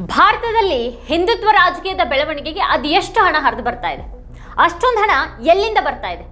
ಭಾರತದಲ್ಲಿ ಹಿಂದುತ್ವ ರಾಜಕೀಯದ ಬೆಳವಣಿಗೆಗೆ ಅದು ಎಷ್ಟು ಹಣ ಹರಿದು ಬರ್ತಾ ಇದೆ. ಅಷ್ಟೊಂದು ಹಣ ಎಲ್ಲಿಂದ ಬರ್ತಾ ಇದೆ?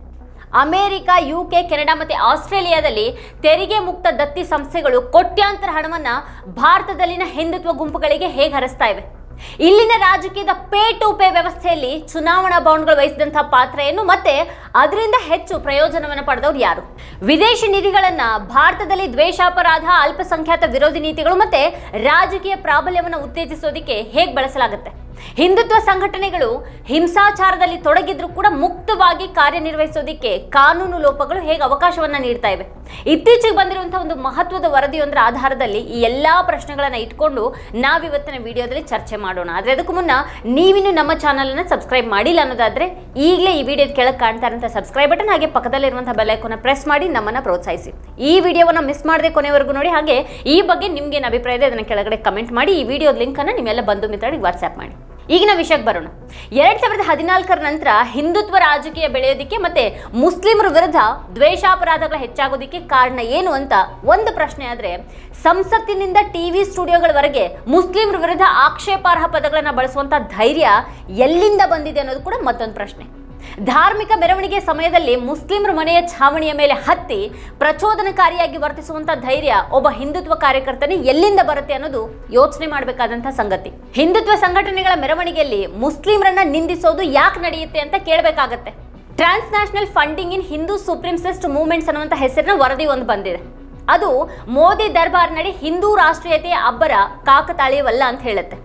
ಅಮೇರಿಕ ಯು ಕೆ ಕೆನಡಾ ಮತ್ತು ಆಸ್ಟ್ರೇಲಿಯಾದಲ್ಲಿ ತೆರಿಗೆ ಮುಕ್ತ ದತ್ತಿ ಸಂಸ್ಥೆಗಳು ಕೋಟ್ಯಾಂತರ ಹಣವನ್ನು ಭಾರತದಲ್ಲಿನ ಹಿಂದುತ್ವ ಗುಂಪುಗಳಿಗೆ ಹೇಗೆ ಹರಿಸ್ತಾ ಇವೆ? ಇಲ್ಲಿನ ರಾಜಕೀಯದ ಪೇ ಟು ಪೇ ವ್ಯವಸ್ಥೆಯಲ್ಲಿ ಚುನಾವಣಾ ಬಾಂಡ್ಗಳು ವಹಿಸಿದಂತಹ ಪಾತ್ರ ಏನು ಮತ್ತೆ ಅದರಿಂದ ಹೆಚ್ಚು ಪ್ರಯೋಜನವನ್ನು ಪಡೆದವರು ಯಾರು? ವಿದೇಶಿ ನಿಧಿಗಳನ್ನ ಭಾರತದಲ್ಲಿ ದ್ವೇಷಾಪರಾಧ, ಅಲ್ಪಸಂಖ್ಯಾತ ವಿರೋಧಿ ನೀತಿಗಳು ಮತ್ತೆ ರಾಜಕೀಯ ಪ್ರಾಬಲ್ಯವನ್ನು ಉತ್ತೇಜಿಸೋದಿಕ್ಕೆ ಹೇಗೆ ಬಳಸಲಾಗುತ್ತೆ? ಹಿಂದುತ್ವ ಸಂಘಟನೆಗಳು ಹಿಂಸಾಚಾರದಲ್ಲಿ ತೊಡಗಿದ್ರೂ ಕೂಡ ಮುಕ್ತವಾಗಿ ಕಾರ್ಯನಿರ್ವಹಿಸೋದಕ್ಕೆ ಕಾನೂನು ಲೋಪಗಳು ಹೇಗೆ ಅವಕಾಶವನ್ನ ನೀಡ್ತಾ ಇವೆ? ಇತ್ತೀಚೆಗೆ ಬಂದಿರುವಂತಹ ಒಂದು ಮಹತ್ವದ ವರದಿಯೊಂದರ ಆಧಾರದಲ್ಲಿ ಈ ಎಲ್ಲಾ ಪ್ರಶ್ನೆಗಳನ್ನ ಇಟ್ಕೊಂಡು ನಾವಿವತ್ತಿನ ವಿಡಿಯೋದಲ್ಲಿ ಚರ್ಚೆ ಮಾಡೋಣ. ಆದರೆ ಅದಕ್ಕೂ ಮುನ್ನ ನೀವಿನ್ನು ನಮ್ಮ ಚಾನಲ್ ಅನ್ನ ಸಬ್ಸ್ಕ್ರೈಬ್ ಮಾಡಿಲ್ಲ ಅನ್ನೋದಾದ್ರೆ ಈಗಲೇ ಈ ವಿಡಿಯೋದ ಕೆಳಗೆ ಕಾಣ್ತಾ ಇರುವಂತಹ ಸಬ್ಸ್ಕ್ರೈಬ್ ಬಟನ್ ಹಾಗೆ ಪಕ್ಕದಲ್ಲಿರುವಂತಹ ಬೆಲ್ ಐಕಾನ್ ಪ್ರೆಸ್ ಮಾಡಿ ನಮ್ಮನ್ನ ಪ್ರೋತ್ಸಾಹಿಸಿ. ಈ ವಿಡಿಯೋವನ್ನ ಮಿಸ್ ಮಾಡದೆ ಕೊನೆವರೆಗೂ ನೋಡಿ. ಹಾಗೆ ಈ ಬಗ್ಗೆ ನಿಮ್ಗೇನು ಅಭಿಪ್ರಾಯ ಇದೆ ಅದನ್ನ ಕೆಳಗಡೆ ಕಮೆಂಟ್ ಮಾಡಿ, ಈ ವಿಡಿಯೋದ ಲಿಂಕ್ ಅನ್ನ ನಿಮ್ಮೆಲ್ಲ ಬಂಧು ಮಿತ್ರರಿಗೆ ವಾಟ್ಸ್ಆ್ಯಪ್ ಮಾಡಿ. ಈಗಿನ ವಿಷಯಕ್ಕೆ ಬರೋಣ. ಎರಡ್ ಸಾವಿರದ ಹದಿನಾಲ್ಕರ ನಂತರ ಹಿಂದುತ್ವ ರಾಜಕೀಯ ಬೆಳೆಯೋದಕ್ಕೆ ಮತ್ತೆ ಮುಸ್ಲಿಮರ ವಿರುದ್ಧ ದ್ವೇಷಾಪರಾಧಗಳು ಹೆಚ್ಚಾಗೋದಕ್ಕೆ ಕಾರಣ ಏನು ಅಂತ ಒಂದು ಪ್ರಶ್ನೆ ಆದ್ರೆ, ಸಂಸತ್ತಿನಿಂದ ಟಿವಿ ಸ್ಟುಡಿಯೋಗಳವರೆಗೆ ಮುಸ್ಲಿಮರ ವಿರುದ್ಧ ಆಕ್ಷೇಪಾರ್ಹ ಪದಗಳನ್ನು ಬಳಸುವಂತ ಧೈರ್ಯ ಎಲ್ಲಿಂದ ಬಂದಿದೆ ಅನ್ನೋದು ಕೂಡ ಮತ್ತೊಂದು ಪ್ರಶ್ನೆ. ಧಾರ್ಮಿಕ ಮೆರವಣಿಗೆ ಸಮಯದಲ್ಲಿ ಮುಸ್ಲಿಮರ ಮನೆಯ ಛಾವಣಿಯ ಮೇಲೆ ಹತ್ತಿ ಪ್ರಚೋದನಕಾರಿಯಾಗಿ ವರ್ತಿಸುವಂತ ಧೈರ್ಯ ಒಬ್ಬ ಹಿಂದುತ್ವ ಕಾರ್ಯಕರ್ತನೇ ಎಲ್ಲಿಂದ ಬರುತ್ತೆ ಅನ್ನೋದು ಯೋಚನೆ ಮಾಡಬೇಕಾದಂತಹ ಸಂಗತಿ. ಹಿಂದುತ್ವ ಸಂಘಟನೆಗಳ ಮೆರವಣಿಗೆಯಲ್ಲಿ ಮುಸ್ಲಿಮರನ್ನ ನಿಂದಿಸೋದು ಯಾಕೆ ನಡೆಯುತ್ತೆ ಅಂತ ಕೇಳಬೇಕಾಗತ್ತೆ. Transnational funding in Hindu supremacist movements ಅನ್ನುವಂಥ ಹೆಸರಿನ ವರದಿ ಒಂದು ಬಂದಿದೆ. ಅದು ಮೋದಿ ದರ್ಬಾರ್ ನಡಿ ಹಿಂದೂ ರಾಷ್ಟ್ರೀಯತೆಯ ಅಬ್ಬರ ಕಾಕತಾಳೀಯವಲ್ಲ ಅಂತ ಹೇಳುತ್ತೆ.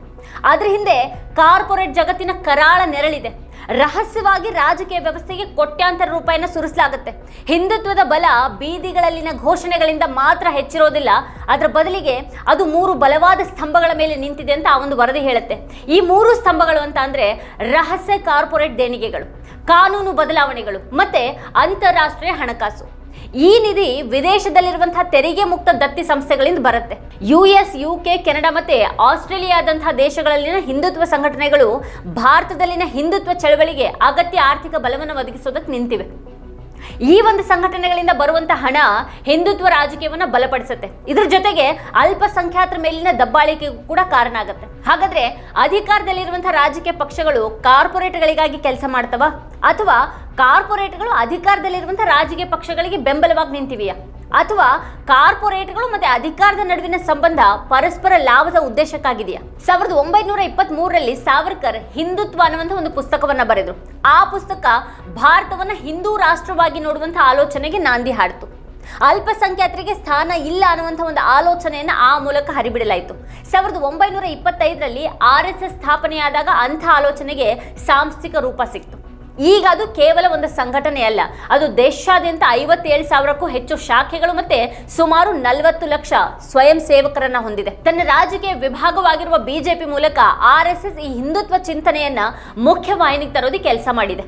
ಅದ್ರ ಹಿಂದೆ ಕಾರ್ಪೊರೇಟ್ ಜಗತ್ತಿನ ಕರಾಳ ನೆರಳಿದೆ. ರಹಸ್ಯವಾಗಿ ರಾಜಕೀಯ ವ್ಯವಸ್ಥೆಗೆ ಕೋಟ್ಯಾಂತರ ರೂಪಾಯಿನ ಸುರಿಸಲಾಗುತ್ತೆ. ಹಿಂದುತ್ವದ ಬಲ ಬೀದಿಗಳಲ್ಲಿನ ಘೋಷಣೆಗಳಿಂದ ಮಾತ್ರ ಹೆಚ್ಚಿರೋದಿಲ್ಲ. ಅದರ ಬದಲಿಗೆ ಅದು ಮೂರು ಬಲವಾದ ಸ್ತಂಭಗಳ ಮೇಲೆ ನಿಂತಿದೆ ಅಂತ ಆ ಒಂದು ವರದಿ ಹೇಳುತ್ತೆ. ಈ ಮೂರು ಸ್ತಂಭಗಳು ಅಂತ ಅಂದರೆ ರಹಸ್ಯ ಕಾರ್ಪೊರೇಟ್ ದೇಣಿಗೆಗಳು, ಕಾನೂನು ಬದಲಾವಣೆಗಳು, ಮತ್ತೆ ಅಂತಾರಾಷ್ಟ್ರೀಯ ಹಣಕಾಸು. ಈ ನಿಧಿ ವಿದೇಶದಲ್ಲಿರುವಂತಹ ತೆರಿಗೆ ಮುಕ್ತ ದತ್ತಿ ಸಂಸ್ಥೆಗಳಿಂದ ಬರುತ್ತೆ. U S U K Canada ಮತ್ತೆ ಆಸ್ಟ್ರೇಲಿಯಾದಂತಹ ದೇಶಗಳಲ್ಲಿನ ಹಿಂದುತ್ವ ಸಂಘಟನೆಗಳು ಭಾರತದಲ್ಲಿನ ಹಿಂದುತ್ವ ಚಳವಳಿಗೆ ಅಗತ್ಯ ಆರ್ಥಿಕ ಬಲವನ್ನು ಒದಗಿಸೋದಕ್ಕೆ ನಿಂತಿವೆ. ಈ ಒಂದು ಸಂಘಟನೆಗಳಿಂದ ಬರುವಂತ ಹಣ ಹಿಂದುತ್ವ ರಾಜಕೀಯವನ್ನ ಬಲಪಡಿಸುತ್ತೆ. ಇದ್ರ ಜೊತೆಗೆ ಅಲ್ಪಸಂಖ್ಯಾತರ ಮೇಲಿನ ದಬ್ಬಾಳಿಕೆಗೂ ಕೂಡ ಕಾರಣ ಆಗುತ್ತೆ. ಹಾಗಾದ್ರೆ ಅಧಿಕಾರದಲ್ಲಿರುವಂತಹ ರಾಜಕೀಯ ಪಕ್ಷಗಳು ಕಾರ್ಪೊರೇಟ್ಗಳಿಗಾಗಿ ಕೆಲಸ ಮಾಡ್ತವ? ಅಥವಾ ಕಾರ್ಪೊರೇಟ್ಗಳು ಅಧಿಕಾರದಲ್ಲಿರುವಂತಹ ರಾಜಕೀಯ ಪಕ್ಷಗಳಿಗೆ ಬೆಂಬಲವಾಗಿ ನಿಂತಿವೆಯಾ? ಅಥವಾ ಕಾರ್ಪೊರೇಟ್ಗಳು ಮತ್ತೆ ಅಧಿಕಾರದ ನಡುವಿನ ಸಂಬಂಧ ಪರಸ್ಪರ ಲಾಭದ ಉದ್ದೇಶಕ್ಕಾಗಿದೆಯಾ? ಸಾವಿರದ ಒಂಬೈನೂರ ಇಪ್ಪತ್ತ್ ಮೂರರಲ್ಲಿ ಸಾವರ್ಕರ್ ಹಿಂದುತ್ವ ಅನ್ನುವಂಥ ಒಂದು ಪುಸ್ತಕವನ್ನು ಬರೆದರು. ಆ ಪುಸ್ತಕ ಭಾರತವನ್ನು ಹಿಂದೂ ರಾಷ್ಟ್ರವಾಗಿ ನೋಡುವಂಥ ಆಲೋಚನೆಗೆ ನಾಂದಿ ಹಾಡಿತು. ಅಲ್ಪಸಂಖ್ಯಾತರಿಗೆ ಸ್ಥಾನ ಇಲ್ಲ ಅನ್ನುವಂಥ ಒಂದು ಆಲೋಚನೆಯನ್ನು ಆ ಮೂಲಕ ಹರಿಬಿಡಲಾಯಿತು. ಸಾವಿರದ ಒಂಬೈನೂರ ಇಪ್ಪತ್ತೈದರಲ್ಲಿ ಆರ್ ಎಸ್ ಎಸ್ ಸ್ಥಾಪನೆಯಾದಾಗ ಅಂಥ ಆಲೋಚನೆಗೆ ಸಾಂಸ್ಥಿಕ ರೂಪ ಸಿಕ್ತು. ಈಗ ಅದು ಕೇವಲ ಒಂದು ಸಂಘಟನೆ ಅಲ್ಲ ಅದು ದೇಶಾದ್ಯಂತ ಐವತ್ತೇಳು ಸಾವಿರಕ್ಕೂ ಹೆಚ್ಚು ಶಾಖೆಗಳು ಮತ್ತೆ ಸುಮಾರು ನಲವತ್ತು ಲಕ್ಷ ಸ್ವಯಂ ಸೇವಕರನ್ನ ಹೊಂದಿದೆ. ತನ್ನ ರಾಜಕೀಯ ವಿಭಾಗವಾಗಿರುವ ಬಿಜೆಪಿ ಮೂಲಕ ಆರ್ ಎಸ್ ಎಸ್ ಈ ಹಿಂದುತ್ವ ಚಿಂತನೆಯನ್ನ ಮುಖ್ಯವಾಹಿನಿಗೆ ತರೋದಕ್ಕೆ ಕೆಲಸ ಮಾಡಿದೆ.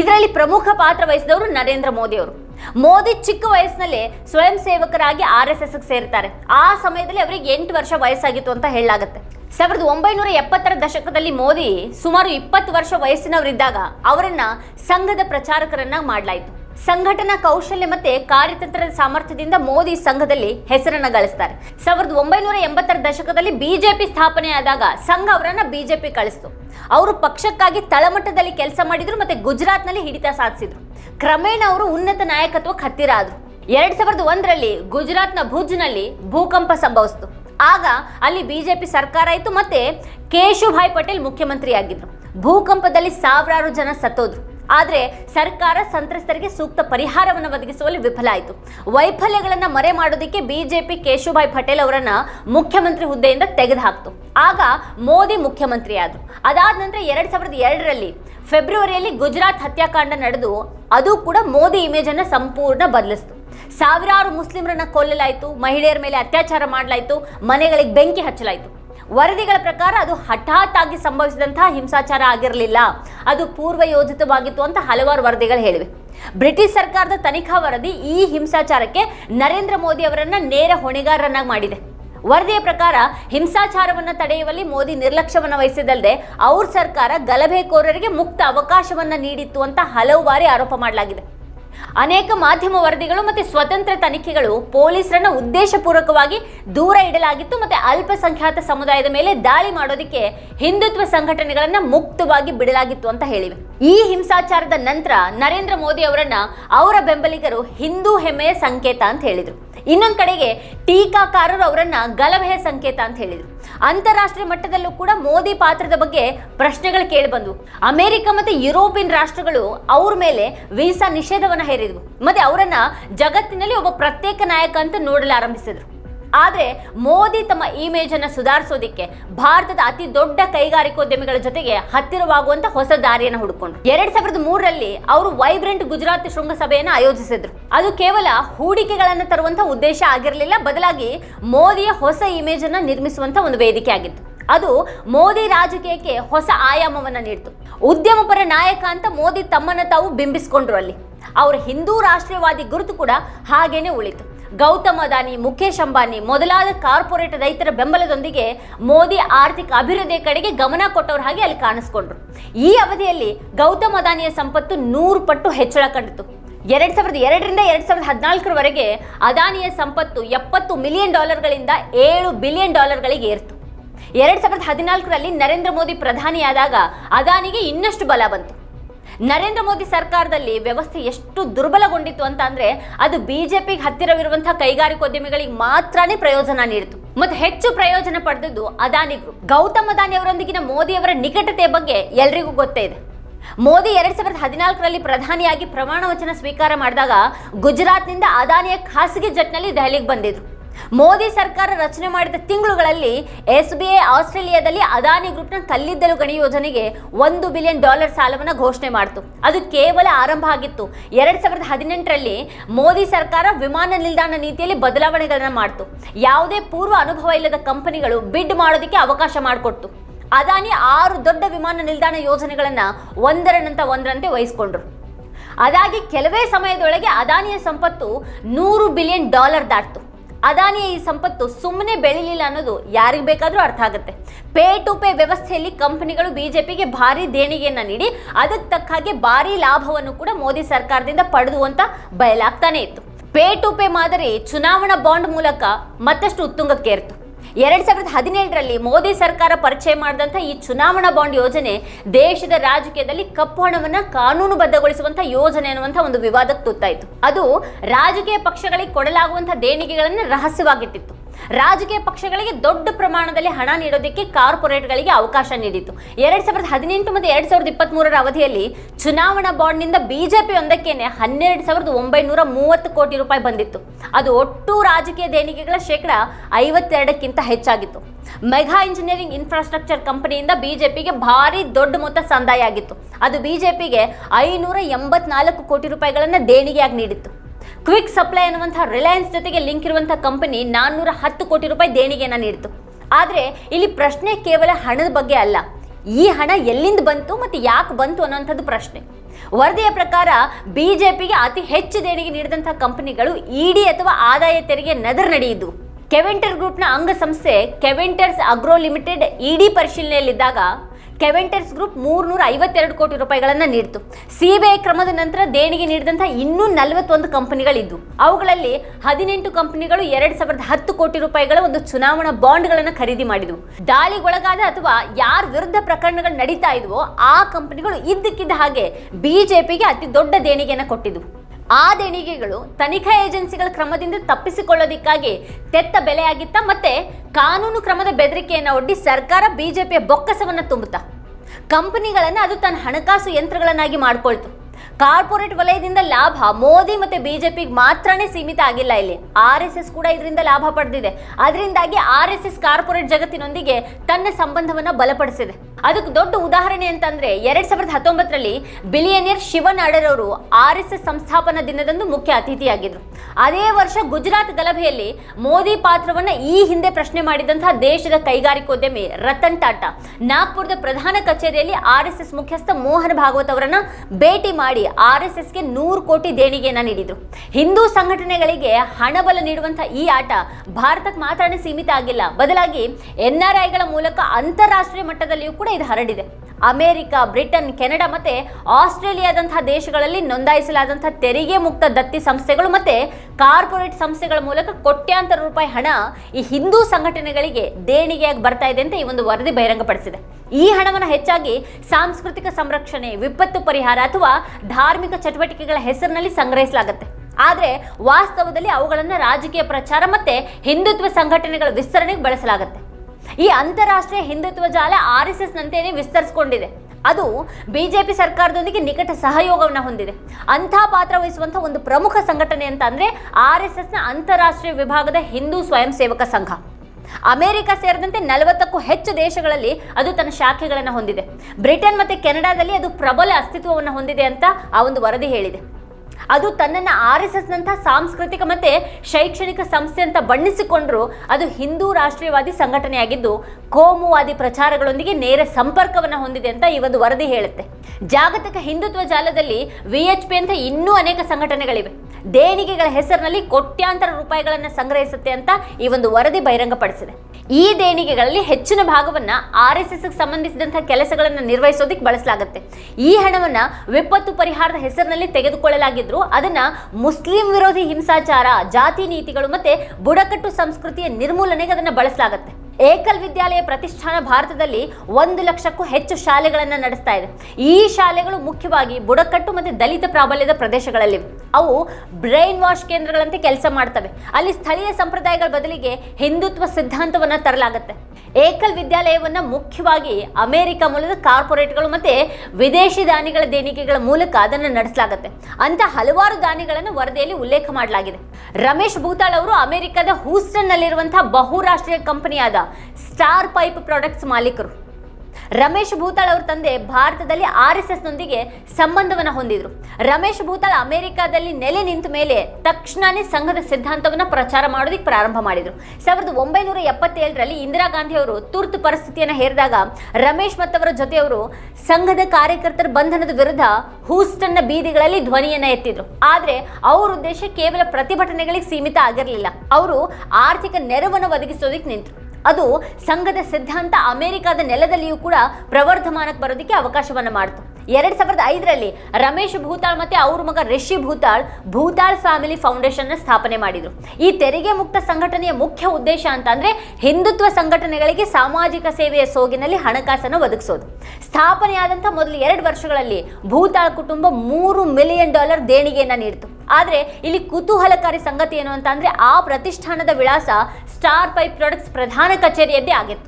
ಇದರಲ್ಲಿ ಪ್ರಮುಖ ಪಾತ್ರ ವಹಿಸಿದವರು ನರೇಂದ್ರ ಮೋದಿ ಅವರು. ಮೋದಿ ಚಿಕ್ಕ ವಯಸ್ಸಿನಲ್ಲಿ ಸ್ವಯಂ ಸೇವಕರಾಗಿ ಆರ್ ಎಸ್ ಎಸ್ ಸೇರ್ತಾರೆ. ಆ ಸಮಯದಲ್ಲಿ ಅವರಿಗೆ ಎಂಟು ವರ್ಷ ವಯಸ್ಸಾಗಿತ್ತು ಅಂತ ಹೇಳಲಾಗುತ್ತೆ. ಸಾವಿರದ ಒಂಬೈನೂರ ಎಪ್ಪತ್ತರ ದಶಕದಲ್ಲಿ ಮೋದಿ ಸುಮಾರು ಇಪ್ಪತ್ತು ವರ್ಷ ವಯಸ್ಸಿನವರಿದ್ದಾಗ ಅವರನ್ನ ಸಂಘದ ಪ್ರಚಾರಕರನ್ನ ಮಾಡಲಾಯಿತು. ಸಂಘಟನಾ ಕೌಶಲ್ಯ ಮತ್ತೆ ಕಾರ್ಯತಂತ್ರದ ಸಾಮರ್ಥ್ಯದಿಂದ ಮೋದಿ ಸಂಘದಲ್ಲಿ ಹೆಸರನ್ನ ಗಳಿಸ್ತಾರೆ. ಸಾವಿರದ ಒಂಬೈನೂರ ಎಂಬತ್ತರ ದಶಕದಲ್ಲಿ ಬಿಜೆಪಿ ಸ್ಥಾಪನೆಯಾದಾಗ ಸಂಘ ಅವರನ್ನ ಬಿಜೆಪಿ ಕಳಿಸ್ತು. ಅವರು ಪಕ್ಷಕ್ಕಾಗಿ ತಳಮಟ್ಟದಲ್ಲಿ ಕೆಲಸ ಮಾಡಿದ್ರು ಮತ್ತೆ ಗುಜರಾತ್ನಲ್ಲಿ ಹಿಡಿತ ಸಾಧಿಸಿದ್ರು. ಕ್ರಮೇಣ ಅವರು ಉನ್ನತ ನಾಯಕತ್ವಕ್ಕೆ ಹತ್ತಿರ ಆದ್ರು ಎರಡ್ ಸಾವಿರದ ಒಂದರಲ್ಲಿ ಗುಜರಾತ್ನ ಭುಜ್ನಲ್ಲಿ ಭೂಕಂಪ ಸಂಭವಿಸಿತು. ಆಗ ಅಲ್ಲಿ ಬಿಜೆಪಿ ಸರ್ಕಾರ ಇತ್ತು ಮತ್ತೆ ಕೇಶುಭಾಯ್ ಪಟೇಲ್ ಮುಖ್ಯಮಂತ್ರಿಯಾಗಿದ್ರು. ಭೂಕಂಪದಲ್ಲಿ ಸಾವಿರಾರು ಜನ ಸತ್ತೋದ್ರು. ಆದರೆ ಸರ್ಕಾರ ಸಂತ್ರಸ್ತರಿಗೆ ಸೂಕ್ತ ಪರಿಹಾರವನ್ನು ಒದಗಿಸುವಲ್ಲಿ ವಿಫಲ ಆಯಿತು. ವೈಫಲ್ಯಗಳನ್ನು ಮರೆ ಮಾಡೋದಕ್ಕೆ ಬಿಜೆಪಿ ಕೇಶುಭಾಯ್ ಪಟೇಲ್ ಅವರನ್ನು ಮುಖ್ಯಮಂತ್ರಿ ಹುದ್ದೆಯಿಂದ ತೆಗೆದುಹಾಕ್ತು. ಆಗ ಮೋದಿ ಮುಖ್ಯಮಂತ್ರಿ ಆದರು ಅದಾದ ನಂತರ ಎರಡು ಸಾವಿರದ ಎರಡರಲ್ಲಿ ಫೆಬ್ರವರಿಯಲ್ಲಿ ಗುಜರಾತ್ ಹತ್ಯಾಕಾಂಡ ನಡೆದು ಅದು ಕೂಡ ಮೋದಿ ಇಮೇಜನ್ನು ಸಂಪೂರ್ಣ ಬದಲಿಸ್ತು. ಸಾವಿರಾರು ಮುಸ್ಲಿಮರನ್ನ ಕೊಲ್ಲಲಾಯಿತು, ಮಹಿಳೆಯರ ಮೇಲೆ ಅತ್ಯಾಚಾರ ಮಾಡಲಾಯಿತು, ಮನೆಗಳಿಗೆ ಬೆಂಕಿ ಹಚ್ಚಲಾಯಿತು. ವರದಿಗಳ ಪ್ರಕಾರ ಅದು ಹಠಾತ್ ಆಗಿ ಸಂಭವಿಸಿದಂತಹ ಹಿಂಸಾಚಾರ ಆಗಿರಲಿಲ್ಲ. ಅದು ಪೂರ್ವ ಯೋಜಿತವಾಗಿತ್ತು ಅಂತ ಹಲವಾರು ವರದಿಗಳು ಹೇಳಿವೆ. ಬ್ರಿಟಿಷ್ ಸರ್ಕಾರದ ತನಿಖಾ ವರದಿ ಈ ಹಿಂಸಾಚಾರಕ್ಕೆ ನರೇಂದ್ರ ಮೋದಿ ಅವರನ್ನ ನೇರ ಹೊಣೆಗಾರರನ್ನಾಗಿ ಮಾಡಿದೆ. ವರದಿಯ ಪ್ರಕಾರ ಹಿಂಸಾಚಾರವನ್ನು ತಡೆಯುವಲ್ಲಿ ಮೋದಿ ನಿರ್ಲಕ್ಷ್ಯವನ್ನು ವಹಿಸಿದಲ್ಲದೆ ಅವ್ರ ಸರ್ಕಾರ ಗಲಭೆಕೋರರಿಗೆ ಮುಕ್ತ ಅವಕಾಶವನ್ನು ನೀಡಿತ್ತು ಅಂತ ಹಲವು ಬಾರಿ ಆರೋಪ ಮಾಡಲಾಗಿದೆ. ಅನೇಕ ಮಾಧ್ಯಮ ವರದಿಗಳು ಮತ್ತೆ ಸ್ವತಂತ್ರ ತನಿಖೆಗಳು ಪೊಲೀಸರನ್ನ ಉದ್ದೇಶಪೂರ್ವಕವಾಗಿ ದೂರ ಇಡಲಾಗಿತ್ತು ಮತ್ತೆ ಅಲ್ಪಸಂಖ್ಯಾತ ಸಮುದಾಯದ ಮೇಲೆ ದಾಳಿ ಮಾಡೋದಕ್ಕೆ ಹಿಂದುತ್ವ ಸಂಘಟನೆಗಳನ್ನ ಮುಕ್ತವಾಗಿ ಬಿಡಲಾಗಿತ್ತು ಅಂತ ಹೇಳಿವೆ. ಈ ಹಿಂಸಾಚಾರದ ನಂತರ ನರೇಂದ್ರ ಮೋದಿ ಅವರನ್ನ ಅವರ ಬೆಂಬಲಿಗರು ಹಿಂದೂ ಹೆಮ್ಮೆಯ ಸಂಕೇತ ಅಂತ ಹೇಳಿದ್ರು. ಇನ್ನೊಂದ್ ಕಡೆಗೆ ಟೀಕಾಕಾರರು ಅವರನ್ನ ಗಲಭೆಯ ಸಂಕೇತ ಅಂತ ಹೇಳಿದ್ರು. ಅಂತಾರಾಷ್ಟ್ರೀಯ ಮಟ್ಟದಲ್ಲೂ ಕೂಡ ಮೋದಿ ಪಾತ್ರದ ಬಗ್ಗೆ ಪ್ರಶ್ನೆಗಳು ಕೇಳಿ ಬಂದವು. ಅಮೆರಿಕ ಮತ್ತು ಯುರೋಪಿಯನ್ ರಾಷ್ಟ್ರಗಳು ಅವ್ರ ಮೇಲೆ ವೀಸಾ ನಿಷೇಧವನ್ನ ಹೇರಿದ್ವು. ಮತ್ತೆ ಅವರನ್ನ ಜಗತ್ತಿನಲ್ಲಿ ಒಬ್ಬ ಪ್ರತ್ಯೇಕ ನಾಯಕ ಅಂತ ನೋಡಲಾರಂಭಿಸಿದ್ರು ಆದ್ರೆ ಮೋದಿ ತಮ್ಮ ಇಮೇಜ್ ಅನ್ನು ಸುಧಾರಿಸೋದಿಕ್ಕೆ ಭಾರತದ ಅತಿ ದೊಡ್ಡ ಕೈಗಾರಿಕೋದ್ಯಮಿಗಳ ಜೊತೆಗೆ ಹತ್ತಿರವಾಗುವಂತ ಹೊಸ ದಾರಿಯನ್ನು ಹುಡುಕೊಂಡ್ರು. ಎರಡ್ ಸಾವಿರದ ಮೂರರಲ್ಲಿ ಅವರು ವೈಬ್ರೆಂಟ್ ಗುಜರಾತ್ ಶೃಂಗಸಭೆಯನ್ನು ಆಯೋಜಿಸಿದ್ರು. ಅದು ಕೇವಲ ಹೂಡಿಕೆಗಳನ್ನು ತರುವಂತ ಉದ್ದೇಶ ಆಗಿರಲಿಲ್ಲ, ಬದಲಾಗಿ ಮೋದಿಯ ಹೊಸ ಇಮೇಜ್ ಅನ್ನ ನಿರ್ಮಿಸುವಂತ ಒಂದು ವೇದಿಕೆ ಆಗಿತ್ತು. ಅದು ಮೋದಿ ರಾಜಕೀಯಕ್ಕೆ ಹೊಸ ಆಯಾಮವನ್ನು ನೀಡಿತು. ಉದ್ಯಮಪರ ನಾಯಕ ಅಂತ ಮೋದಿ ತಮ್ಮನ್ನ ತಾವು ಬಿಂಬಿಸಿಕೊಂಡ್ರು ಅಲ್ಲಿ. ಅವರ ಹಿಂದೂ ರಾಷ್ಟ್ರೀಯವಾದಿ ಗುರುತು ಕೂಡ ಹಾಗೇನೆ ಉಳಿತು. ಗೌತಮ್ ಅದಾನಿ ಮುಖೇಶ್ ಅಂಬಾನಿ ಮೊದಲಾದ ಕಾರ್ಪೊರೇಟ್ ರೈತರ ಬೆಂಬಲದೊಂದಿಗೆ ಮೋದಿ ಆರ್ಥಿಕ ಅಭಿವೃದ್ಧಿ ಕಡೆಗೆ ಗಮನ ಕೊಟ್ಟವ್ರ ಹಾಗೆ ಅಲ್ಲಿ ಕಾಣಿಸ್ಕೊಂಡ್ರು. ಈ ಅವಧಿಯಲ್ಲಿ ಗೌತಮ್ ಅದಾನಿಯ ಸಂಪತ್ತು ನೂರು ಪಟ್ಟು ಹೆಚ್ಚಳ ಕಂಡಿತು ಎರಡ್ ಸಾವಿರದ ಎರಡರಿಂದ ಎರಡ್ ಸಾವಿರದ ಹದಿನಾಲ್ಕರವರೆಗೆ ಅದಾನಿಯ ಸಂಪತ್ತು ಎಪ್ಪತ್ತು ಮಿಲಿಯನ್ ಡಾಲರ್ಗಳಿಂದ ಏಳು ಬಿಲಿಯನ್ ಡಾಲರ್ಗಳಿಗೆ ಏರ್ತು ಎರಡ್ ಸಾವಿರದ ಹದಿನಾಲ್ಕರಲ್ಲಿ ನರೇಂದ್ರ ಮೋದಿ ಪ್ರಧಾನಿಯಾದಾಗ ಅದಾನಿಗೆ ಇನ್ನಷ್ಟು ಬಲ ಬಂತು. ನರೇಂದ್ರ ಮೋದಿ ಸರ್ಕಾರದಲ್ಲಿ ವ್ಯವಸ್ಥೆ ಎಷ್ಟು ದುರ್ಬಲಗೊಂಡಿತ್ತು ಅಂತ ಅಂದ್ರೆ ಅದು ಬಿಜೆಪಿಗೆ ಹತ್ತಿರವಿರುವಂತಹ ಕೈಗಾರಿಕೋದ್ಯಮಿಗಳಿಗೆ ಮಾತ್ರನೇ ಪ್ರಯೋಜನ ನೀಡಿತು. ಮತ್ತೆ ಹೆಚ್ಚು ಪ್ರಯೋಜನ ಪಡೆದದ್ದು ಅದಾನಿ ಗ್ರೂಪ್. ಗೌತಮ್ ಅದಾನಿ ಅವರೊಂದಿಗಿನ ಮೋದಿ ಅವರ ನಿಕಟತೆಯ ಬಗ್ಗೆ ಎಲ್ರಿಗೂ ಗೊತ್ತೇ ಇದೆ. ಮೋದಿ ಎರಡ್ ಸಾವಿರದ ಹದಿನಾಲ್ಕರಲ್ಲಿ ಪ್ರಧಾನಿಯಾಗಿ ಪ್ರಮಾಣ ವಚನ ಸ್ವೀಕಾರ ಮಾಡಿದಾಗ ಗುಜರಾತ್ನಿಂದ ಅದಾನಿಯ ಖಾಸಗಿ ಜಟ್ನಲ್ಲಿ ದೆಹಲಿಗೆ ಬಂದಿದ್ರು. ಮೋದಿ ಸರ್ಕಾರ ರಚನೆ ಮಾಡಿದ ತಿಂಗಳುಗಳಲ್ಲಿ ಎಸ್ ಬಿ ಐ ಆಸ್ಟ್ರೇಲಿಯಾದಲ್ಲಿ ಅದಾನಿ ಗ್ರೂಪ್ನ ಕಲ್ಲಿದ್ದಲು ಗಣಿ ಯೋಜನೆಗೆ ಒಂದು ಬಿಲಿಯನ್ ಡಾಲರ್ ಸಾಲವನ್ನು ಘೋಷಣೆ ಮಾಡಿತು. ಅದು ಕೇವಲ ಆರಂಭ ಆಗಿತ್ತು. ಎರಡ್ ಸಾವಿರದ ಹದಿನೆಂಟರಲ್ಲಿ ಮೋದಿ ಸರ್ಕಾರ ವಿಮಾನ ನಿಲ್ದಾಣ ನೀತಿಯಲ್ಲಿ ಬದಲಾವಣೆಗಳನ್ನು ಮಾಡಿತು. ಯಾವುದೇ ಪೂರ್ವ ಅನುಭವ ಇಲ್ಲದ ಕಂಪನಿಗಳು ಬಿಡ್ ಮಾಡೋದಕ್ಕೆ ಅವಕಾಶ ಮಾಡಿಕೊಡ್ತು. ಅದಾನಿ ಆರು ದೊಡ್ಡ ವಿಮಾನ ನಿಲ್ದಾಣ ಯೋಜನೆಗಳನ್ನ ಒಂದರ ನಂತರ ಒಂದರಂತೆ ವಹಿಸಿಕೊಂಡ್ರು. ಅದಾಗಿ ಕೆಲವೇ ಸಮಯದೊಳಗೆ ಅದಾನಿಯ ಸಂಪತ್ತು ನೂರು ಬಿಲಿಯನ್ ಡಾಲರ್ ದಾಟ್ತು. ಅದಾನಿಯ ಈ ಸಂಪತ್ತು ಸುಮ್ಮನೆ ಬೆಳಿಲಿಲ್ಲ ಅನ್ನೋದು ಯಾರಿಗೆ ಬೇಕಾದರೂ ಅರ್ಥ ಆಗುತ್ತೆ. ಪೇ ಟು ಪೇ ವ್ಯವಸ್ಥೆಯಲ್ಲಿ ಕಂಪನಿಗಳು ಪಿಗೆ ಭಾರಿ ದೇಣಿಗೆಯನ್ನು ನೀಡಿ ಅದಕ್ಕೆ ತಕ್ಕ ಹಾಗೆ ಭಾರಿ ಲಾಭವನ್ನು ಕೂಡ ಮೋದಿ ಸರ್ಕಾರದಿಂದ ಪಡೆದು ಅಂತ ಬಯಲಾಗ್ತಾನೆ ಇತ್ತು. ಪೇ ಟು ಪೇ ಮಾದರಿ ಚುನಾವಣಾ ಬಾಂಡ್ ಮೂಲಕ ಮತ್ತಷ್ಟು ಉತ್ತುಂಗಕ್ಕೇರಿತು. ಎರಡ್ ಸಾವಿರದ ಹದಿನೇಳರಲ್ಲಿ ಮೋದಿ ಸರ್ಕಾರ ಪರಿಚಯ ಮಾಡಿದಂಥ ಈ ಚುನಾವಣಾ ಬಾಂಡ್ ಯೋಜನೆ ದೇಶದ ರಾಜಕೀಯದಲ್ಲಿ ಕಪ್ಪು ಹಣವನ್ನ ಕಾನೂನುಬದ್ಧಗೊಳಿಸುವಂತ ಯೋಜನೆ ಅನ್ನುವಂಥ ಒಂದು ವಿವಾದಕ್ಕೆ ತುತ್ತಾಯಿತು ಅದು ರಾಜಕೀಯ ಪಕ್ಷಗಳಿಗೆ ಕೊಡಲಾಗುವಂತಹ ದೇಣಿಗೆಗಳನ್ನು ರಹಸ್ಯವಾಗಿಟ್ಟಿತ್ತು. ರಾಜಕೀಯ ಪಕ್ಷಗಳಿಗೆ ದೊಡ್ಡ ಪ್ರಮಾಣದಲ್ಲಿ ಹಣ ನೀಡೋದಕ್ಕೆ ಕಾರ್ಪೊರೇಟ್ಗಳಿಗೆ ಅವಕಾಶ ನೀಡಿತ್ತು. ಎರಡ್ ಸಾವಿರದ ಹದಿನೆಂಟು ಮತ್ತು ಎರಡ್ ಸಾವಿರದ ಇಪ್ಪತ್ತ್ ಮೂರರ ಅವಧಿಯಲ್ಲಿ ಚುನಾವಣಾ ಬಾಂಡ್ನಿಂದ ಬಿಜೆಪಿ ಒಂದಕ್ಕೇನೆ ಹನ್ನೆರಡು ಸಾವಿರದ ಒಂಬೈನೂರ ಮೂವತ್ತು ಕೋಟಿ ರೂಪಾಯಿ ಬಂದಿತ್ತು. ಅದು ಒಟ್ಟು ರಾಜಕೀಯ ದೇಣಿಗೆಗಳ ಶೇಕಡ ಐವತ್ತೆರಡಕ್ಕಿಂತ ಹೆಚ್ಚಾಗಿತ್ತು. ಮೆಗಾ ಇಂಜಿನಿಯರಿಂಗ್ ಇನ್ಫ್ರಾಸ್ಟ್ರಕ್ಚರ್ ಕಂಪನಿಯಿಂದ ಬಿಜೆಪಿಗೆ ಭಾರಿ ದೊಡ್ಡ ಮೊತ್ತ ಸಂದಾಯ ಆಗಿತ್ತು. ಅದು ಬಿಜೆಪಿಗೆ ಐನೂರ ಎಂಬತ್ನಾಲ್ಕು ಕೋಟಿ ರೂಪಾಯಿಗಳನ್ನು ದೇಣಿಗೆಯಾಗಿ ನೀಡಿತ್ತು. ಕ್ವಿಕ್ ಸಪ್ಲೈ ಅನ್ನುವಂಥ ರಿಲಯನ್ಸ್ ಜೊತೆಗೆ ಲಿಂಕ್ ಇರುವಂಥ ಕಂಪನಿ ನಾನ್ನೂರ ಹತ್ತು ಕೋಟಿ ರೂಪಾಯಿ ದೇಣಿಗೆಯನ್ನು ನೀಡಿತು. ಆದರೆ ಇಲ್ಲಿ ಪ್ರಶ್ನೆ ಕೇವಲ ಹಣದ ಬಗ್ಗೆ ಅಲ್ಲ. ಈ ಹಣ ಎಲ್ಲಿಂದ ಬಂತು ಮತ್ತು ಯಾಕೆ ಬಂತು ಅನ್ನೋಂಥದ್ದು ಪ್ರಶ್ನೆ. ವರದಿಯ ಪ್ರಕಾರ ಬಿಜೆಪಿಗೆ ಅತಿ ಹೆಚ್ಚು ದೇಣಿಗೆ ನೀಡಿದಂತಹ ಕಂಪನಿಗಳು ಇಡಿ ಅಥವಾ ಆದಾಯ ತೆರಿಗೆ ನದರ್ ನಡೆಯಿದ್ದು. ಕೆವೆಂಟರ್ ಗ್ರೂಪ್ನ ಅಂಗಸಂಸ್ಥೆ ಕೆವೆಂಟರ್ಸ್ ಅಗ್ರೋ ಲಿಮಿಟೆಡ್ ಇಡಿ ಪರಿಶೀಲನೆಯಲ್ಲಿದ್ದಾಗ ಕೆವೆಂಟರ್ಸ್ ಗ್ರೂಪ್ ಮೂರ್ನೂರ ಐವತ್ತೆರಡು ಕೋಟಿ ರೂಪಾಯಿಗಳನ್ನು ನೀಡಿತು. ಸಿಬಿಐ ಕ್ರಮದ ನಂತರ ದೇಣಿಗೆ ನೀಡಿದಂಥ ಇನ್ನೂ ನಲವತ್ತೊಂದು ಕಂಪನಿಗಳಿದ್ದು. ಅವುಗಳಲ್ಲಿ ಹದಿನೆಂಟು ಕಂಪನಿಗಳು ಎರಡು ಸಾವಿರದ ಹತ್ತು ಕೋಟಿ ರೂಪಾಯಿಗಳ ಒಂದು ಚುನಾವಣಾ ಬಾಂಡ್ಗಳನ್ನು ಖರೀದಿ ಮಾಡಿದವು. ದಾಳಿಗೊಳಗಾದ ಅಥವಾ ಯಾರ ವಿರುದ್ಧ ಪ್ರಕರಣಗಳು ನಡೀತಾ ಇದ್ವೋ ಆ ಕಂಪನಿಗಳು ಇದ್ದಕ್ಕಿದ್ದ ಹಾಗೆ ಬಿಜೆಪಿಗೆ ಅತಿ ದೊಡ್ಡ ದೇಣಿಗೆಯನ್ನು ಕೊಟ್ಟಿದ್ವು. ಆ ದೇಣಿಗೆಗಳು ತನಿಖಾ ಏಜೆನ್ಸಿಗಳ ಕ್ರಮದಿಂದ ತಪ್ಪಿಸಿಕೊಳ್ಳೋದಕ್ಕಾಗಿ ತೆತ್ತ ಬೆಲೆಯಾಗಿತ್ತ ಮತ್ತೆ ಕಾನೂನು ಕ್ರಮದ ಬೆದರಿಕೆಯನ್ನು ಒಡ್ಡಿ ಸರ್ಕಾರ ಬಿಜೆಪಿಯ ಬೊಕ್ಕಸವನ್ನು ತುಂಬುತ್ತಾ. ಕಂಪನಿಗಳನ್ನು ಅದು ತನ್ನ ಹಣಕಾಸು ಯಂತ್ರಗಳನ್ನಾಗಿ ಮಾಡ್ಕೊಳ್ತು. ಕಾರ್ಪೊರೇಟ್ ವಲಯದಿಂದ ಲಾಭ ಮೋದಿ ಮತ್ತೆ ಬಿಜೆಪಿಗೆ ಮಾತ್ರನೇ ಸೀಮಿತ ಆಗಿಲ್ಲ ಇಲ್ಲಿ. ಆರ್ ಎಸ್ ಕೂಡ ಇದರಿಂದ ಲಾಭ ಪಡೆದಿದೆ. ಅದರಿಂದಾಗಿ ಆರ್ ಎಸ್ ಎಸ್ ಕಾರ್ಪೊರೇಟ್ ಜಗತ್ತಿನೊಂದಿಗೆ ತನ್ನ ಸಂಬಂಧವನ್ನು ಬಲಪಡಿಸಿದೆ. ಅದಕ್ಕೆ ದೊಡ್ಡ ಉದಾಹರಣೆ ಅಂತಂದ್ರೆ ಎರಡ್ ಸಾವಿರದ ಹತ್ತೊಂಬತ್ತರಲ್ಲಿ ಬಿಲಿಯನಿಯರ್ ಶಿವನ್ ಅಡರ್ ಅವರು ಆರ್ ಎಸ್ ಎಸ್ ಸಂಸ್ಥಾಪನಾ ದಿನದಂದು ಮುಖ್ಯ ಅತಿಥಿಯಾಗಿದ್ರು. ಅದೇ ವರ್ಷ ಗುಜರಾತ್ ಗಲಭೆಯಲ್ಲಿ ಮೋದಿ ಪಾತ್ರವನ್ನ ಈ ಹಿಂದೆ ಪ್ರಶ್ನೆ ಮಾಡಿದಂತಹ ದೇಶದ ಕೈಗಾರಿಕೋದ್ಯಮಿ ರತನ್ ಟಾಟಾ ನಾಗ್ಪುರದ ಪ್ರಧಾನ ಕಚೇರಿಯಲ್ಲಿ ಆರ್ ಎಸ್ ಎಸ್ ಮುಖ್ಯಸ್ಥ ಮೋಹನ್ ಭಾಗವತ್ ಅವರನ್ನ ಭೇಟಿ ಮಾಡಿ ಆರ್ ಎಸ್ ಎಸ್ಗೆ ನೂರು ಕೋಟಿ ದೇಣಿಗೆಯನ್ನು ನೀಡಿದರು. ಹಿಂದೂ ಸಂಘಟನೆಗಳಿಗೆ ಹಣಬಲ ನೀಡುವಂಥ ಈ ಆಟ ಭಾರತಕ್ಕೆ ಮಾತ್ರ ಸೀಮಿತ ಆಗಿಲ್ಲ. ಬದಲಾಗಿ ಎನ್ ಆರ್ ಐಗಳ ಮೂಲಕ ಅಂತಾರಾಷ್ಟ್ರೀಯ ಮಟ್ಟದಲ್ಲಿಯೂ ಕೂಡ ಇದು ಹರಡಿದೆ. ಅಮೆರಿಕ, ಬ್ರಿಟನ್, ಕೆನಡಾ ಮತ್ತೆ ಆಸ್ಟ್ರೇಲಿಯಾದಂತಹ ದೇಶಗಳಲ್ಲಿ ನೋಂದಾಯಿಸಲಾದಂತಹ ತೆರಿಗೆ ಮುಕ್ತ ದತ್ತಿ ಸಂಸ್ಥೆಗಳು ಮತ್ತೆ ಕಾರ್ಪೊರೇಟ್ ಸಂಸ್ಥೆಗಳ ಮೂಲಕ ಕೋಟ್ಯಾಂತರ ರೂಪಾಯಿ ಹಣ ಈ ಹಿಂದೂ ಸಂಘಟನೆಗಳಿಗೆ ದೇಣಿಗೆಯಾಗಿ ಬರ್ತಾ ಇದೆ ಅಂತ ಈ ಒಂದು ವರದಿ ಬಹಿರಂಗಪಡಿಸಿದೆ. ಈ ಹಣವನ್ನು ಹೆಚ್ಚಾಗಿ ಸಾಂಸ್ಕೃತಿಕ ಸಂರಕ್ಷಣೆ, ವಿಪತ್ತು ಪರಿಹಾರ ಅಥವಾ ಧಾರ್ಮಿಕ ಚಟುವಟಿಕೆಗಳ ಹೆಸರಿನಲ್ಲಿ ಸಂಗ್ರಹಿಸಲಾಗುತ್ತೆ. ಆದರೆ ವಾಸ್ತವದಲ್ಲಿ ಅವುಗಳನ್ನು ರಾಜಕೀಯ ಪ್ರಚಾರ ಮತ್ತೆ ಹಿಂದುತ್ವ ಸಂಘಟನೆಗಳ ವಿಸ್ತರಣೆಗೆ ಬಳಸಲಾಗುತ್ತೆ. ಈ ಅಂತಾರಾಷ್ಟ್ರೀಯ ಹಿಂದುತ್ವ ಜಾಲ ಆರ್ ಎಸ್ ಎಸ್ ನಂತೆಯೇ ವಿಸ್ತರಿಸಿಕೊಂಡಿದೆ. ಅದು ಬಿಜೆಪಿ ಸರ್ಕಾರದೊಂದಿಗೆ ನಿಕಟ ಸಹಯೋಗವನ್ನು ಹೊಂದಿದೆ. ಅಂಥ ಪಾತ್ರ ವಹಿಸುವಂತಹ ಒಂದು ಪ್ರಮುಖ ಸಂಘಟನೆ ಅಂತ ಅಂದರೆ ಆರ್ ಎಸ್ ಎಸ್ನ ಅಂತಾರಾಷ್ಟ್ರೀಯ ವಿಭಾಗದ ಹಿಂದೂ ಸ್ವಯಂ ಸೇವಕ ಸಂಘ. ಅಮೆರಿಕ ಸೇರಿದಂತೆ ನಲವತ್ತಕ್ಕೂ ಹೆಚ್ಚು ದೇಶಗಳಲ್ಲಿ ಅದು ತನ್ನ ಶಾಖೆಗಳನ್ನು ಹೊಂದಿದೆ. ಬ್ರಿಟನ್ ಮತ್ತೆ ಕೆನಡಾದಲ್ಲಿ ಅದು ಪ್ರಬಲ ಅಸ್ತಿತ್ವವನ್ನು ಹೊಂದಿದೆ ಅಂತ ಆ ಒಂದು ವರದಿ ಹೇಳಿದೆ. ಅದು ತನ್ನನ್ನು ಆರ್ ಎಸ್ ಎಸ್ನಂಥ ಸಾಂಸ್ಕೃತಿಕ ಮತ್ತು ಶೈಕ್ಷಣಿಕ ಸಂಸ್ಥೆ ಅಂತ ಬಣ್ಣಿಸಿಕೊಂಡರೂ, ಅದು ಹಿಂದೂ ರಾಷ್ಟ್ರೀಯವಾದಿ ಸಂಘಟನೆಯಾಗಿದ್ದು, ಕೋಮುವಾದಿ ಪ್ರಚಾರಗಳೊಂದಿಗೆ ನೇರ ಸಂಪರ್ಕವನ್ನು ಹೊಂದಿದೆ ಅಂತ ಈ ಒಂದು ವರದಿ ಹೇಳುತ್ತೆ. ಜಾಗತಿಕ ಹಿಂದುತ್ವ ಜಾಲದಲ್ಲಿ ವಿ ಎಚ್ ಪಿ ಅಂತ ಇನ್ನೂ ಅನೇಕ ಸಂಘಟನೆಗಳಿವೆ. ದೇಣಿಗೆಗಳ ಹೆಸರಿನಲ್ಲಿ ಕೋಟ್ಯಾಂತರ ರೂಪಾಯಿಗಳನ್ನು ಸಂಗ್ರಹಿಸುತ್ತೆ ಅಂತ ಈ ಒಂದು ವರದಿ ಬಹಿರಂಗಪಡಿಸಿದೆ. ಈ ದೇಣಿಗೆಗಳಲ್ಲಿ ಹೆಚ್ಚಿನ ಭಾಗವನ್ನು ಆರ್ ಎಸ್ ಎಸ್ ಸಂಬಂಧಿಸಿದಂತಹ ಕೆಲಸಗಳನ್ನು ನಿರ್ವಹಿಸೋದಕ್ಕೆ ಬಳಸಲಾಗುತ್ತೆ. ಈ ಹಣವನ್ನು ವಿಪತ್ತು ಪರಿಹಾರದ ಹೆಸರಿನಲ್ಲಿ ತೆಗೆದುಕೊಳ್ಳಲಾಗಿದ್ರು ಅದನ್ನು ಮುಸ್ಲಿಂ ವಿರೋಧಿ ಹಿಂಸಾಚಾರ, ಜಾತಿ ನೀತಿಗಳು ಮತ್ತೆ ಬುಡಕಟ್ಟು ಸಂಸ್ಕೃತಿಯ ನಿರ್ಮೂಲನೆಗೆ ಅದನ್ನು ಬಳಸಲಾಗುತ್ತೆ. ಏಕಲ್ ವಿದ್ಯಾಲಯ ಪ್ರತಿಷ್ಠಾನ ಭಾರತದಲ್ಲಿ ಒಂದು ಲಕ್ಷಕ್ಕೂ ಹೆಚ್ಚು ಶಾಲೆಗಳನ್ನು ನಡೆಸ್ತಾ ಇದೆ. ಈ ಶಾಲೆಗಳು ಮುಖ್ಯವಾಗಿ ಬುಡಕಟ್ಟು ಮತ್ತು ದಲಿತ ಪ್ರಾಬಲ್ಯದ ಪ್ರದೇಶಗಳಲ್ಲಿವೆ ಅವು ಬ್ರೈನ್ ವಾಶ್ ಕೇಂದ್ರಗಳಂತೆ ಕೆಲಸ ಮಾಡ್ತವೆ. ಅಲ್ಲಿ ಸ್ಥಳೀಯ ಸಂಪ್ರದಾಯಗಳ ಬದಲಿಗೆ ಹಿಂದುತ್ವ ಸಿದ್ಧಾಂತವನ್ನು ತರಲಾಗುತ್ತೆ. ಏಕಲ್ ವಿದ್ಯಾಲಯವನ್ನು ಮುಖ್ಯವಾಗಿ ಅಮೆರಿಕ ಮೂಲದ ಕಾರ್ಪೊರೇಟ್ಗಳು ಮತ್ತು ವಿದೇಶಿ ದಾನಿಗಳ ದೇಣಿಗೆಗಳ ಮೂಲಕ ಅದನ್ನು ನಡೆಸಲಾಗುತ್ತೆ. ಅಂತ ಹಲವಾರು ದಾನಿಗಳನ್ನು ವರದಿಯಲ್ಲಿ ಉಲ್ಲೇಖ ಮಾಡಲಾಗಿದೆ. ರಮೇಶ್ ಭೂತಾಳ್ ಅವರು ಅಮೆರಿಕದ ಹೂಸ್ಟನ್ನಲ್ಲಿರುವಂತಹ ಬಹುರಾಷ್ಟ್ರೀಯ ಕಂಪನಿಯಾದ ಸ್ಟಾರ್ ಪೈಪ್ ಪ್ರಾಡಕ್ಟ್ಸ್ ಮಾಲೀಕರು. ರಮೇಶ್ ಭೂತಾಳ್ ಅವ್ರ ತಂದೆ ಭಾರತದಲ್ಲಿ ಆರ್ ಎಸ್ ಎಸ್ನೊಂದಿಗೆ ಸಂಬಂಧವನ್ನು ಹೊಂದಿದ್ರು. ರಮೇಶ್ ಭೂತಾಳ್ ಅಮೆರಿಕಾದಲ್ಲಿ ನೆಲೆ ನಿಂತ ಮೇಲೆ ತಕ್ಷಣನೇ ಸಂಘದ ಸಿದ್ಧಾಂತವನ್ನು ಪ್ರಚಾರ ಮಾಡೋದಕ್ಕೆ ಪ್ರಾರಂಭ ಮಾಡಿದ್ರು. ಸಾವಿರದ ಒಂಬೈನೂರ ಎಪ್ಪತ್ತೇಳರಲ್ಲಿ ಇಂದಿರಾ ಗಾಂಧಿ ಅವರು ತುರ್ತು ಪರಿಸ್ಥಿತಿಯನ್ನು ಹೇರಿದಾಗ ರಮೇಶ್ ಮತ್ತವರ ಜೊತೆಯವರು ಸಂಘದ ಕಾರ್ಯಕರ್ತರ ಬಂಧನದ ವಿರುದ್ಧ ಹೂಸ್ಟನ್ನ ಬೀದಿಗಳಲ್ಲಿ ಧ್ವನಿಯನ್ನ ಎತ್ತಿದ್ರು. ಆದ್ರೆ ಅವ್ರ ಉದ್ದೇಶ ಕೇವಲ ಪ್ರತಿಭಟನೆಗಳಿಗೆ ಸೀಮಿತ ಆಗಿರಲಿಲ್ಲ. ಅವರು ಆರ್ಥಿಕ ನೆರವನ್ನು ಒದಗಿಸೋದಕ್ಕೆ ನಿಂತರು. ಅದು ಸಂಘದ ಸಿದ್ಧಾಂತ ಅಮೆರಿಕದ ನೆಲದಲ್ಲಿಯೂ ಕೂಡ ಪ್ರವರ್ಧಮಾನಕ್ಕೆ ಬರೋದಕ್ಕೆ ಅವಕಾಶವನ್ನು ಮಾಡಿತು. ಎರಡು ಸಾವಿರದ ಐದರಲ್ಲಿ ರಮೇಶ್ ಭೂತಾಳ್ ಮತ್ತೆ ಅವ್ರ ಮಗ ರಿಷಿ ಭೂತಾಳ್ ಭೂತಾಳ್ ಫ್ಯಾಮಿಲಿ ಫೌಂಡೇಶನ್ ಸ್ಥಾಪನೆ ಮಾಡಿದ್ರು. ಈ ತೆರಿಗೆ ಮುಕ್ತ ಸಂಘಟನೆಯ ಮುಖ್ಯ ಉದ್ದೇಶ ಅಂತ ಹಿಂದುತ್ವ ಸಂಘಟನೆಗಳಿಗೆ ಸಾಮಾಜಿಕ ಸೇವೆಯ ಸೋಗಿನಲ್ಲಿ ಹಣಕಾಸನ್ನು ಒದಗಿಸೋದು. ಸ್ಥಾಪನೆಯಾದಂಥ ಮೊದಲು ಎರಡು ವರ್ಷಗಳಲ್ಲಿ ಭೂತಾಳ್ ಕುಟುಂಬ ಮೂರು ಮಿಲಿಯನ್ ಡಾಲರ್ ದೇಣಿಗೆಯನ್ನ ನೀಡಿತು. ಆದರೆ ಇಲ್ಲಿ ಕುತೂಹಲಕಾರಿ ಸಂಗತಿ ಏನು ಅಂತ ಅಂದ್ರೆ ಆ ಪ್ರತಿಷ್ಠಾನದ ವಿಳಾಸ ಸ್ಟಾರ್ ಪೈಪ್ ಪ್ರಾಡಕ್ಟ್ಸ್ ಪ್ರಧಾನ ಕಚೇರಿಯದ್ದೇ ಆಗಿತ್ತು.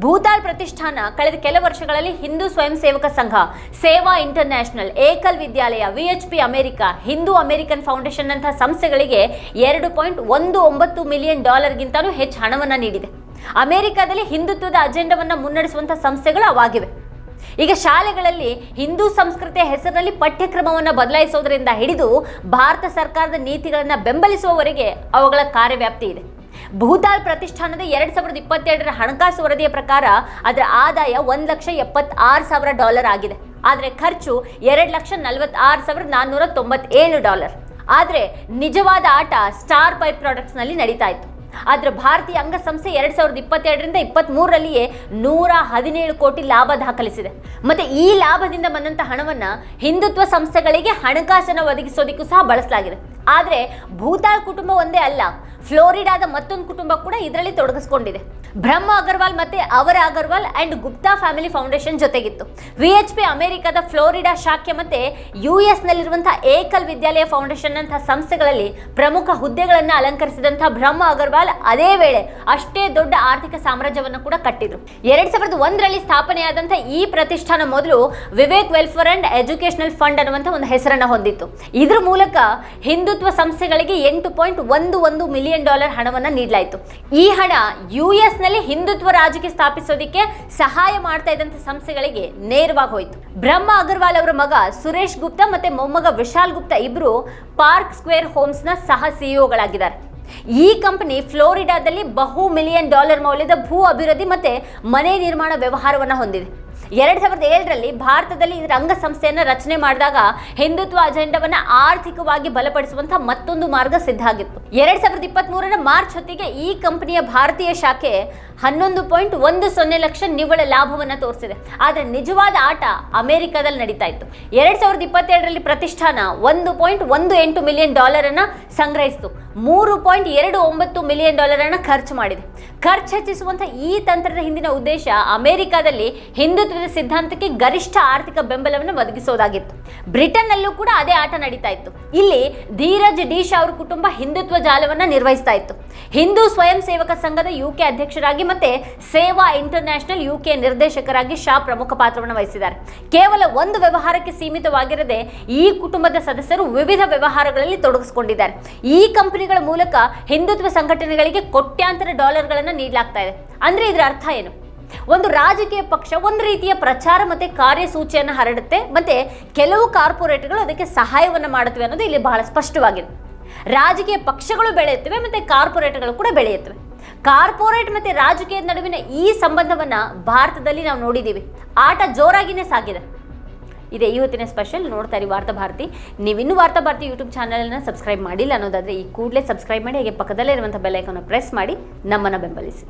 ಭೂತಾಲ್ ಪ್ರತಿಷ್ಠಾನ ಕಳೆದ ಕೆಲ ವರ್ಷಗಳಲ್ಲಿ Hindu Swayamsevak Sangh, Sewa International, Ekal Vidyalaya VHP America, Hindu American Foundation ಅಂತಹ ಸಂಸ್ಥೆಗಳಿಗೆ ಎರಡು ಪಾಯಿಂಟ್ ಒಂದು ಒಂಬತ್ತು ಮಿಲಿಯನ್ ಡಾಲರ್ಗಿಂತಲೂ ಹೆಚ್ಚು ಹಣವನ್ನು ನೀಡಿದೆ. ಅಮೆರಿಕದಲ್ಲಿ ಹಿಂದುತ್ವದ ಅಜೆಂಡವನ್ನು ಮುನ್ನಡೆಸುವಂಥ ಸಂಸ್ಥೆಗಳು ಅವಾಗಿವೆ. ಈಗ ಶಾಲೆಗಳಲ್ಲಿ ಹಿಂದೂ ಸಂಸ್ಕೃತಿಯ ಹೆಸರಿನಲ್ಲಿ ಪಠ್ಯಕ್ರಮವನ್ನು ಬದಲಾಯಿಸೋದರಿಂದ ಹಿಡಿದು ಭಾರತ ಸರ್ಕಾರದ ನೀತಿಗಳನ್ನು ಬೆಂಬಲಿಸುವವರೆಗೆ ಅವುಗಳ ಕಾರ್ಯವ್ಯಾಪ್ತಿ ಇದೆ. ಭೂತಾಲ್ ಪ್ರತಿಷ್ಠಾನದ ಎರಡ್ ಸಾವಿರದ ಇಪ್ಪತ್ತೆರಡರ ಹಣಕಾಸು ವರದಿಯ ಪ್ರಕಾರ ಅದರ ಆದಾಯ ಒಂದು ಲಕ್ಷ ಎಪ್ಪತ್ತಾರು ಸಾವಿರ ಡಾಲರ್ ಆಗಿದೆ. ಆದರೆ ಖರ್ಚು ಎರಡು ಲಕ್ಷ ನಲವತ್ತಾರು ಸಾವಿರದ ನಾನ್ನೂರ ತೊಂಬತ್ತೇಳು ಡಾಲರ್. ಆದರೆ ನಿಜವಾದ ಆಟ ಸ್ಟಾರ್ ಪೈಪ್ ಪ್ರಾಡಕ್ಟ್ಸ್ನಲ್ಲಿ ನಡೀತಾ ಇತ್ತು. ಆದ್ರೆ ಭಾರತೀಯ ಅಂಗಸಂಸ್ಥೆ ಎರಡ್ ಸಾವಿರದ ಇಪ್ಪತ್ತೆರಡರಿಂದ ಇಪ್ಪತ್ತ್ ಮೂರರಲ್ಲಿಯೇ ನೂರ ಹದಿನೇಳು ಕೋಟಿ ಲಾಭ ದಾಖಲಿಸಿದೆ. ಮತ್ತೆ ಈ ಲಾಭದಿಂದ ಬಂದಂತ ಹಣವನ್ನ ಹಿಂದುತ್ವ ಸಂಸ್ಥೆಗಳಿಗೆ ಹಣಕಾಸನ್ನು ಒದಗಿಸೋದಕ್ಕೂ ಸಹ ಬಳಸಲಾಗಿದೆ. ಆದ್ರೆ ಭೂತಾಳ್ ಕುಟುಂಬ ಒಂದೇ ಅಲ್ಲ ಫ್ಲೋರಿಡಾದ ಮತ್ತೊಂದು ಕುಟುಂಬ ಕೂಡ ಇದರಲ್ಲಿ ತೊಡಗಿಸ್ಕೊಂಡಿದೆ. ಬ್ರಹ್ಮ ಅಗರ್ವಾಲ್ ಮತ್ತೆ ಅವರ Agarwal and Gupta family foundation ಜೊತೆಗಿತ್ತು. V H P ಅಮೆರಿಕದ ಫ್ಲೋರಿಡಾ ಶಾಖೆ ಮತ್ತೆ ಯು ಎಸ್ ನಲ್ಲಿರುವಂತಹ ಏಕಲ್ ವಿದ್ಯಾಲಯ ಫೌಂಡೇಶನ್ ಅಂತಹ ಸಂಸ್ಥೆಗಳಲ್ಲಿ ಪ್ರಮುಖ ಹುದ್ದೆಗಳನ್ನು ಅಲಂಕರಿಸಿದಂತಹ ಬ್ರಹ್ಮ ಅಗರ್ವಾಲ್ ಅದೇ ವೇಳೆ ಅಷ್ಟೇ ದೊಡ್ಡ ಆರ್ಥಿಕ ಸಾಮ್ರಾಜ್ಯವನ್ನು ಕೂಡ ಕಟ್ಟಿದ್ರು. ಎರಡ್ ಸಾವಿರದ ಒಂದರಲ್ಲಿ ಸ್ಥಾಪನೆಯಾದಂತಹ ಈ ಪ್ರತಿಷ್ಠಾನ ಮೊದಲು Vivek Welfare and Educational Fund ಅನ್ನುವಂಥ ಒಂದು ಹೆಸರನ್ನ ಹೊಂದಿತ್ತು. ಇದ್ರ ಮೂಲಕ ಹಿಂದುತ್ವ ಸಂಸ್ಥೆಗಳಿಗೆ ಎಂಟು ಪಾಯಿಂಟ್ ಒಂದು ಒಂದು ಮಿಲಿಯನ್ ಡಾಲರ್ ಹಣವನ್ನು ನೀಡಲಾಯಿತು. ಈ ಹಣ ಯು ಎಸ್ನಲ್ಲಿ ಹಿಂದುತ್ವ ರಾಜಕೀಯ ಸ್ಥಾಪಿಸೋದಕ್ಕೆ ಸಹಾಯ ಮಾಡ್ತಾ ಇದ್ದಂತ ಸಂಸ್ಥೆಗಳಿಗೆ ನೇರವಾಗಿ ಹೋಯಿತು. ಬ್ರಹ್ಮ ಅಗರ್ವಾಲ್ ಅವರ ಮಗ ಸುರೇಶ್ ಗುಪ್ತಾ ಮತ್ತೆ ಮೊಮ್ಮಗ ವಿಶಾಲ್ ಗುಪ್ತಾ ಇಬ್ರು ಪಾರ್ಕ್ ಸ್ಕ್ವೇರ್ ಹೋಮ್ಸ್ನ ಸಹ ಸಿಇಒಗಳಾಗಿದ್ದಾರೆ ಈ ಕಂಪನಿ ಫ್ಲೋರಿಡಾದಲ್ಲಿ ಬಹು ಮಿಲಿಯನ್ ಡಾಲರ್ ಮೌಲ್ಯದ ಭೂ ಅಭಿವೃದ್ಧಿ ಮತ್ತೆ ಮನೆ ನಿರ್ಮಾಣ ವ್ಯವಹಾರವನ್ನು ಹೊಂದಿದೆ. ಎರಡ್ ಸಾವಿರದ ಏಳರಲ್ಲಿ ಭಾರತದಲ್ಲಿ ರಂಗ ಅಂಗಸಂಸ್ಥೆಯನ್ನು ರಚನೆ ಮಾಡಿದಾಗ ಹಿಂದುತ್ವ ಅಜೆಂಡವನ್ನ ಆರ್ಥಿಕವಾಗಿ ಬಲಪಡಿಸುವಂತಹ ಮತ್ತೊಂದು ಮಾರ್ಗ ಸಿದ್ಧ ಆಗಿತ್ತು. ಎರಡ್ ಸಾವಿರದ ಇಪ್ಪತ್ತ್ ಮೂರರ ಮಾರ್ಚ್ ಹೊತ್ತಿಗೆ ಈ ಕಂಪನಿಯ ಭಾರತೀಯ ಶಾಖೆ ಹನ್ನೊಂದು ಪಾಯಿಂಟ್ ಒಂದು ಸೊನ್ನೆ ಲಕ್ಷ ನಿವ್ವಳ ಲಾಭವನ್ನ ತೋರಿಸಿದೆ. ಆದರೆ ನಿಜವಾದ ಆಟ ಅಮೆರಿಕದಲ್ಲಿ ನಡೀತಾ ಇತ್ತು. ಎರಡ್ ಸಾವಿರದ ಇಪ್ಪತ್ತೆರಡರಲ್ಲಿ ಪ್ರತಿಷ್ಠಾನ ಒಂದು ಪಾಯಿಂಟ್ ಒಂದು ಎಂಟು ಮಿಲಿಯನ್ ಡಾಲರ್ ಅನ್ನ ಸಂಗ್ರಹಿಸಿತು. ಮೂರು ಪಾಯಿಂಟ್ ಎರಡು ಒಂಬತ್ತು ಮಿಲಿಯನ್ ಡಾಲರ್ ಅನ್ನ ಖರ್ಚು ಮಾಡಿದೆ. ಖರ್ಚು ಹೆಚ್ಚಿಸುವಂತಹ ಈ ತಂತ್ರದ ಹಿಂದಿನ ಉದ್ದೇಶ ಅಮೆರಿಕದಲ್ಲಿ ಹಿಂದುತ್ವದ ಸಿದ್ಧಾಂತಕ್ಕೆ ಗರಿಷ್ಠ ಆರ್ಥಿಕ ಬೆಂಬಲವನ್ನು ಒದಗಿಸೋದಾಗಿತ್ತು. ಬ್ರಿಟನ್ನಲ್ಲೂ ಕೂಡ ಅದೇ ಆಟ ನಡೀತಾ ಇತ್ತು. ಇಲ್ಲಿ ಧೀರಜ್ ಡೀಶ್ ಅವರ ಅವ್ರ ಕುಟುಂಬ ಹಿಂದುತ್ವ ಜಾಲವನ್ನ ನಿರ್ವಹಿಸ್ತಾ ಇತ್ತು. ಹಿಂದೂ ಸ್ವಯಂ ಸೇವಕ ಸಂಘದ ಯುಕೆ ಅಧ್ಯಕ್ಷರಾಗಿ ಮತ್ತೆ ಸೇವಾ ಇಂಟರ್ನ್ಯಾಷನಲ್ ಯುಕೆ ನಿರ್ದೇಶಕರಾಗಿ ಶಾ ಪ್ರಮುಖ ಪಾತ್ರವನ್ನು ವಹಿಸಿದ್ದಾರೆ. ಕೇವಲ ಒಂದು ವ್ಯವಹಾರಕ್ಕೆ ಸೀಮಿತವಾಗಿರದೆ ಈ ಕುಟುಂಬದ ಸದಸ್ಯರು ವಿವಿಧ ವ್ಯವಹಾರಗಳಲ್ಲಿ ತೊಡಗಿಸಿಕೊಂಡಿದ್ದಾರೆ. ಈ ಕಂಪನಿಗಳ ಮೂಲಕ ಹಿಂದುತ್ವ ಸಂಘಟನೆಗಳಿಗೆ ಕೋಟ್ಯಾಂತರ ಡಾಲರ್ಗಳನ್ನು ನೀಡಲಾಗ್ತಾ ಇದೆ. ಅಂದ್ರೆ ಇದರ ಅರ್ಥ ಏನು? ಒಂದು ರಾಜಕೀಯ ಪಕ್ಷ, ಒಂದು ರೀತಿಯ ಪ್ರಚಾರ ಮತ್ತೆ ಕಾರ್ಯಸೂಚಿಯನ್ನು ಹರಡುತ್ತೆ. ಮತ್ತೆ ಕೆಲವು ಕಾರ್ಪೊರೇಟ್ಗಳು ಅದಕ್ಕೆ ಸಹಾಯವನ್ನು ಮಾಡುತ್ತವೆ ಅನ್ನೋದು ಇಲ್ಲಿ ಬಹಳ ಸ್ಪಷ್ಟವಾಗಿದೆ. ರಾಜಕೀಯ ಪಕ್ಷಗಳು ಬೆಳೆಯುತ್ತವೆ ಮತ್ತೆ ಕಾರ್ಪೊರೇಟ್ಗಳು ಕೂಡ ಬೆಳೆಯುತ್ತವೆ. ಕಾರ್ಪೊರೇಟ್ ಮತ್ತೆ ರಾಜಕೀಯದ ನಡುವಿನ ಈ ಸಂಬಂಧವನ್ನ ಭಾರತದಲ್ಲಿ ನಾವು ನೋಡಿದ್ದೀವಿ ಆಟ ಜೋರಾಗಿನೇ ಸಾಗಿದೆ. ಇದೆ ಇವತ್ತಿನ ಸ್ಪೆಷಲ್, ನೋಡ್ತಾ ಇರಿ ವಾರ್ತಾ ಭಾರತಿ. ನೀವಿನ್ನೂ ವಾರ್ತಾ ಭಾರತಿ ಯೂಟ್ಯೂಬ್ ಚಾನಲನ್ನು ಸಬ್ಸ್ಕ್ರೈಬ್ ಮಾಡಿಲ್ಲ ಅನ್ನೋದಾದರೆ ಈ ಕೂಡಲೇ ಸಬ್ಸ್ಕ್ರೈಬ್ ಮಾಡಿ, ಹಾಗೆ ಪಕ್ಕದಲ್ಲೇ ಇರುವಂಥ ಬೆಲ್ಲೈಕನ್ನು ಪ್ರೆಸ್ ಮಾಡಿ, ನಮ್ಮನ್ನು ಬೆಂಬಲಿಸಿ.